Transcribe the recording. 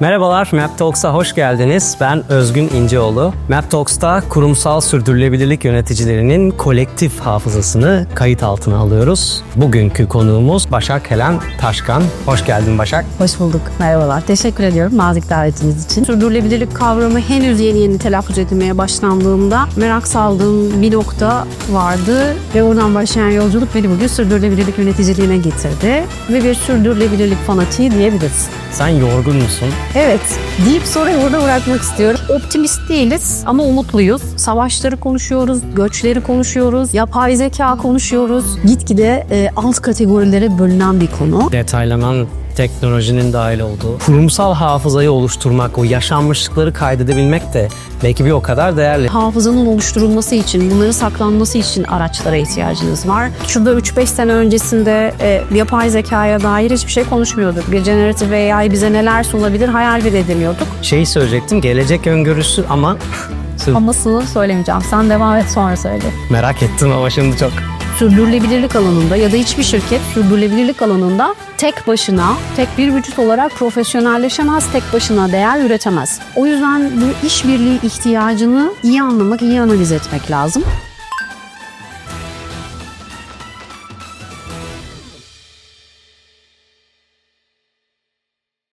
Merhabalar, Map Talks'a hoş geldiniz. Ben Özgün İnceoğlu. Map Talks'ta kurumsal sürdürülebilirlik yöneticilerinin kolektif hafızasını kayıt altına alıyoruz. Bugünkü konuğumuz Başak Helen Taşkan. Hoş geldin Başak. Hoş bulduk. Merhabalar. Teşekkür ediyorum nazik davetiniz için. Sürdürülebilirlik kavramı henüz yeni yeni telaffuz edilmeye başlandığında merak saldığım bir nokta vardı ve oradan başlayan yolculuk beni bugün sürdürülebilirlik yöneticiliğine getirdi ve bir sürdürülebilirlik fanatiği diyebiliriz. Sen yorgun musun? Evet, deyip soruyu burada bırakmak istiyorum. Optimist değiliz ama umutluyuz. Savaşları konuşuyoruz, göçleri konuşuyoruz, yapay zeka konuşuyoruz. Gitgide e, alt kategorilere bölünen bir konu. Detaylanan teknolojinin dahil olduğu. Kurumsal hafızayı oluşturmak, o yaşanmışlıkları kaydedebilmek de belki bir o kadar değerli. hafızanın oluşturulması için, bunların saklanması için araçlara ihtiyacınız var. Şurada 3-5 sene öncesinde e, yapay zekaya dair hiçbir şey konuşmuyorduk. Bir generatif AI bize neler sunabilir hayal bile edemiyorduk. Şeyi söyleyecektim, gelecek öngörüsü ama Amasını söylemeyeceğim. Sen devam et sonra söyle. merak ettim ama şimdi çok. Sürdürülebilirlik alanında ya da hiçbir şirket sürdürülebilirlik alanında tek başına, tek bir vücut olarak profesyonelleşemez, tek başına değer üretemez. O yüzden bu işbirliği ihtiyacını iyi anlamak, iyi analiz etmek lazım.